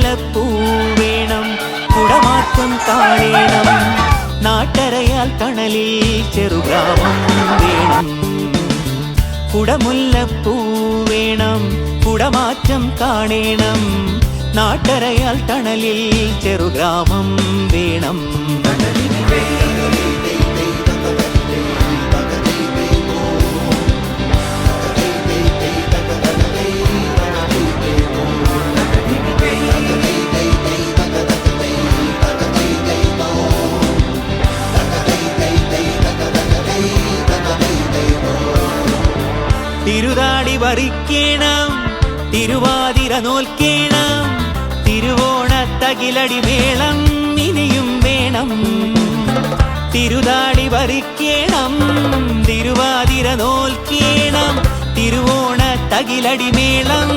കുടമുല്ലപ്പൂ വേണം. കുടമാറ്റം കാണേണം നാട്ടരയാൽ തണലിൽ ചെറുഗ്രാമം വേണം. കുടമുല്ലപ്പൂ വേണം. കുടമാറ്റം കാണേണം നാട്ടരയാൽ തണലിൽ ചെറുഗ്രാമം വേണം. തിരുതാടി വറിക്കേണം തിരുവാതിര നോൽക്കേണം തിരുവോണത്തകിലടി മേളം ഇനിയും വേണം. തിരുതാടി വറിക്കേണം തിരുവാതിര നോൽക്കേണം തിരുവോണത്തകിലടി മേളം